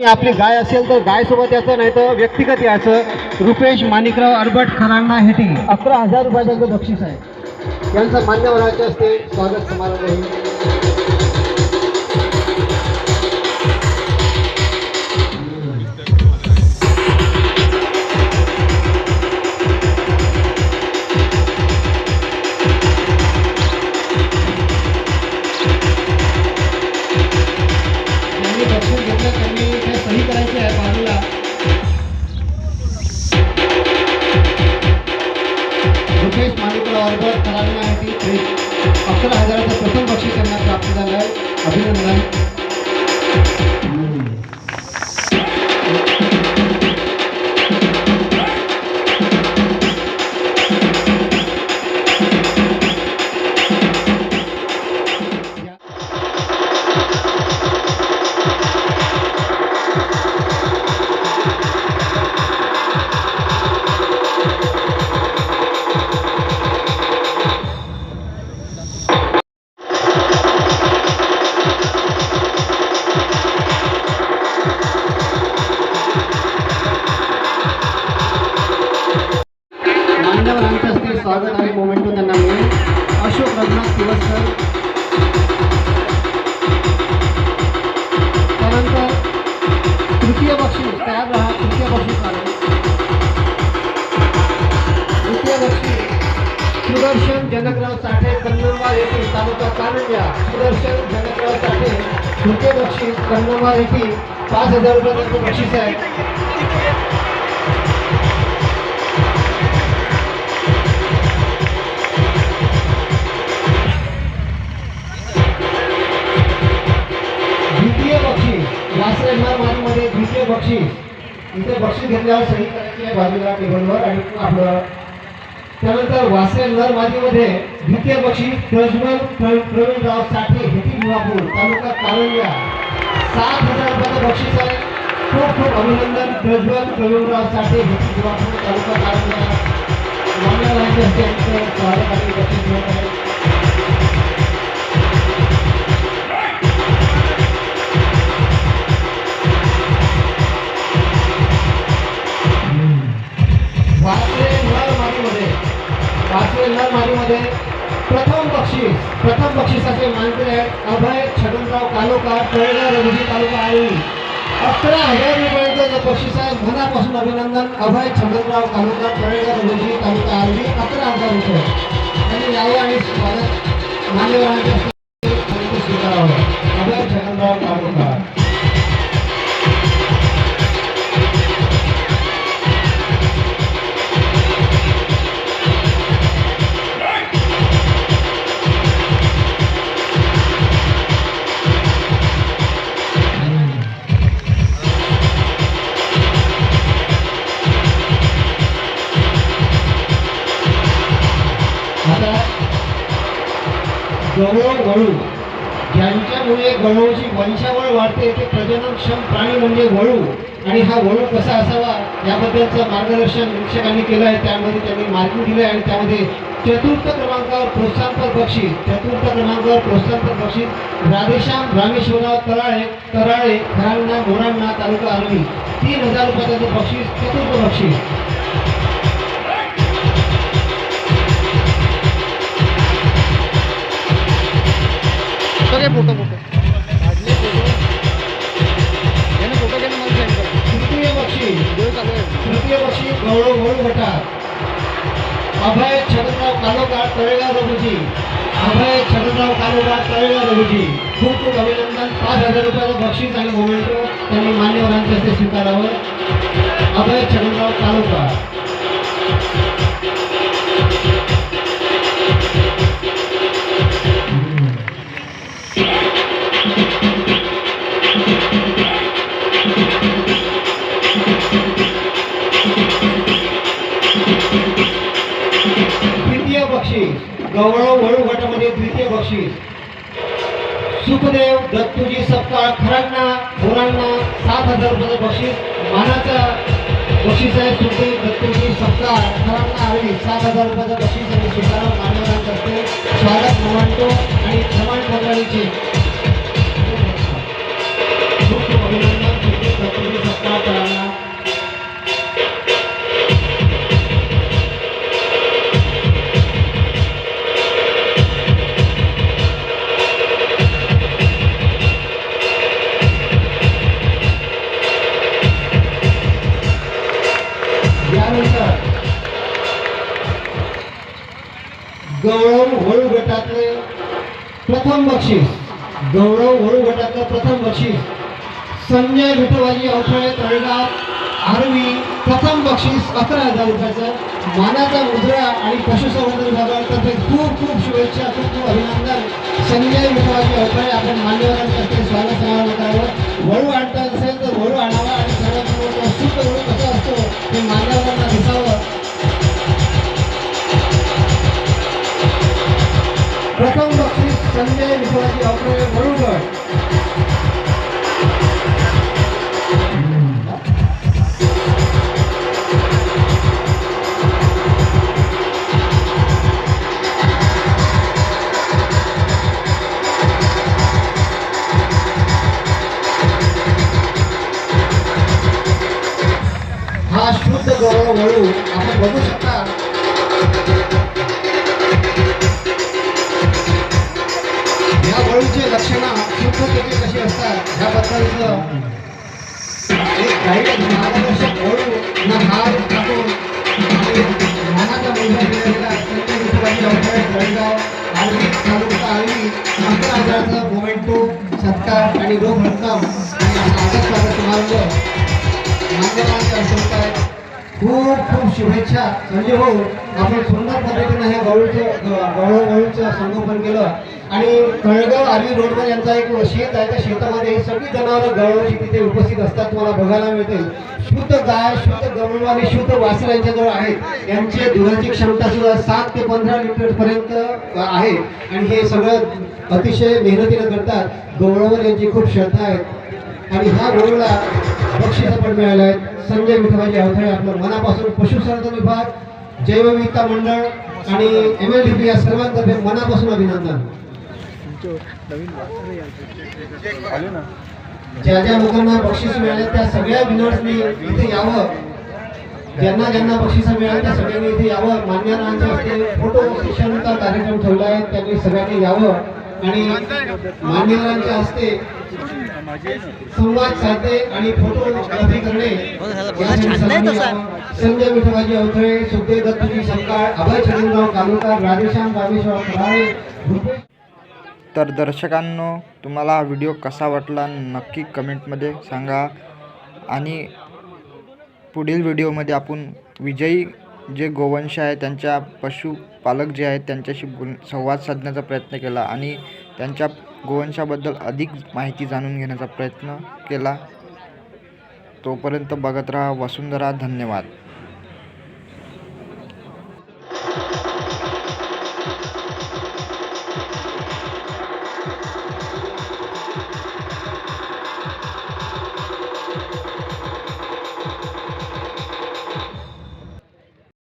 आपली गाय असेल तर गायसोबत याचं नाही तर व्यक्तिगत याचं. रुपेश माणिकराव अरबट खरांना हेटी अकरा हजार रुपयाचं बक्षीस आहे. यांचं मान्यवराचे असते स्वागत समारंभ अकरा हजाराचं प्रथम बक्षीस त्यांना प्राप्त झालं आहे अभिनंदन. मान्यवरांच्या हस्ते स्वागत आहे. मोमेंटो त्यांना मिळेल अशोक रघुनाथ दिवसकर त्यानंतर तृतीय बक्षीस तयार राहा तृतीय बक्षीस आहे तृतीय बक्षीस सुदर्शन जनकराव साठे कन्नडवार येथील तालुका कानड्या सुदर्शन जनकराव साठे तृतीय बक्षीस कन्नडवार येथील पाच हजार रुपयाचं बक्षीस आहे बक्षीस इथे बक्षीस घेतल्यावर सही करायची आहे बाजूला टेबलवर आणि आपलं त्यानंतर वासे नर मातीमध्ये द्वितीय बक्षीस प्रज्वल प्रवीणराव साठे हेटी निवापूर तालुका कारंजा. सात हजार रुपयाचं बक्षीस आहे. खूप खूप अभिनंदन. प्रज्वल प्रवीणराव साठे हेटी निवापूर तालुका कारंजा. मान्य हस्ते यांचं स्वागत आणि बक्षीस मिळत आहे बक्षिसाचे मानकरी आहेत अभय छगनराव तालुका तळेगाव रघुजी तालुका आई अकरा हजार रुपयांचं जे बक्षीस आहे मनापासून अभिनंदन अभय छगनराव तालुका तळेगाव रघुजी तालुका आळी अकरा हजार रुपये. आणि यावं आणि स्वागत मान्यवरांच्या स्वीकारावं. गवळ वळू ज्यांच्यामुळे गवळची वंशावळ वाढते ते प्रजननक्षम प्राणी म्हणजे वळू. आणि हा वळू कसा असावा याबद्दलचं मार्गदर्शन शिक्षकांनी केलं आहे. त्यामध्ये त्यांनी मार्किंग दिलं आहे आणि त्यामध्ये चतुर्थ क्रमांकावर प्रोत्साहनपर बक्षीस. चतुर्थ क्रमांकावर प्रोत्साहनपर बक्षीस राधेश्याम रामेश्वरराव तराळे तराळे खरांना मोरांना तालुका आर्मी. तीन हजार रुपयाचं बक्षीस चतुर्थ बक्षीस. फोटो घे फोटो फोटो. काढले फोटो. याने फोटो घे ना मला सेंड कर. तृतीय बक्षीस व्हिडिओ चालू आहे. तृतीय वर्षी गौरव गौरव गटात अभय छगनराव कालोकार तळेगाव रघुजी अभय छगनराव कालोकार तळेगाव रघुजी खूप खूप अभिनंदन. पाच हजार रुपयाचं बक्षीस आणि मोमेंटो त्यांनी मान्यवरांच्या हस्ते स्वीकारावं. अभय छगनराव कालोकार गवळव वळू गटामध्ये द्वितीय बक्षीस. सुखदेव दत्तूजी सपकाळ खरांना थोरांना सात हजार रुपयाचं बक्षीस. मानाचा बक्षीस आहे सुखदेव दत्तूजी सपकाळ खरांना आली सात हजार रुपयाचं बक्षीस आणि स्वीकारा मान्यवरांच्या करते स्वागत मानतो आणि समान मंडळीचे. गौरव होळू गटातले प्रथम बक्षीस. गौरव होळू गटातलं प्रथम बक्षीस. संजय विठोबाजी अवठळे तळेगाव. आरवी प्रथम बक्षीस अकरा हजार रुपयाचं. मानाचा मुद्रा आणि पशुसंवर्धन विभागातर्फे खूप खूप शुभेच्छा खूप खूप अभिनंदन. संजय विठोबाजी अवठळे आपण मान्यवरांतर्फे स्वागत समारंभ करावं. वळू आणता असेल तर वळू आणावा आणि सर्वात महत्त्वाचं शुद्ध वळू कसं असतो ते मान्यवरांना दिसावं. प्रथम बक्षीस संजय विठोबाजी अवठळे वळूगड हा शुद्ध गौरव वळू आपण बघू कशी असतात ह्याबद्दलचं मार्गदर्शक ना हार टाकून आणि ज्ञानाचा मुलगा जळगाव तालुका मोमेंटो सत्कार आणि रोग रक्कम आणि आदर स्वागत समारंभ मान्यवरांच्या हस्ते खूप खूप शुभेच्छा. म्हणजे हो आपण सुंदर पद्धतीनं हे गौरवचं गौरव संगोपन केलं. आणि कळगाव आर्वी रोडवर यांचा एक शेत आहे त्या शेतामध्ये सगळी जनावरं गौरवची तिथे उपस्थित असतात. तुम्हाला बघायला मिळतील शुद्ध गाय शुद्ध गौरव आणि शुद्ध वासर यांच्याजवळ आहेत. यांची दुधाची क्षमता सुद्धा सात ते पंधरा लिटर पर्यंत आहे. आणि हे सगळं अतिशय मेहनतीनं करतात. गौरवर यांची खूप श्रद्धा आहे. आणि ह्या गुरुला बक्षिसं पण मिळालं आहे संजय विठोबाजी अवथळे आपलं मनापासून पशुसंवर्धन विभाग जैवविविधता मंडळ आणि एम एल डी पी या सर्वांतर्फे मनापासून अभिनंदन. ज्या ज्या लोकांना बक्षीस मिळाले त्या सगळ्या विनर्सनी इथे यावं. ज्यांना ज्यांना बक्षिसं मिळाली त्या सगळ्यांनी इथे यावं. मान्यवरांच्या हस्ते फोटो सेशनचा कार्यक्रम ठेवला आहे त्यांनी सगळ्यांनी यावं. आणि मान्यवरांच्या हस्ते संवाद साधणे आणि फोटोग्राफी करणे. यावं. संजय विठोबाजी अवथळे सुखदेव दत्तजी संकाळ अभय छगनराव कालुकार राधेश्याम रामेश्वर भूपेश तर दर्शकांनो तुम्हाला हा व्हिडिओ कसा वाटला नक्की कमेंटमध्ये सांगा. आणि पुढील व्हिडिओमध्ये आपण विजयी जे गोवंश आहे त्यांच्या पशुपालक जे आहेत त्यांच्याशी बोल संवाद साधण्याचा प्रयत्न केला. आणि त्यांच्या गोवंशाबद्दल अधिक माहिती जाणून घेण्याचा प्रयत्न केला. तोपर्यंत बघत राहा. वसुंधरा धन्यवाद.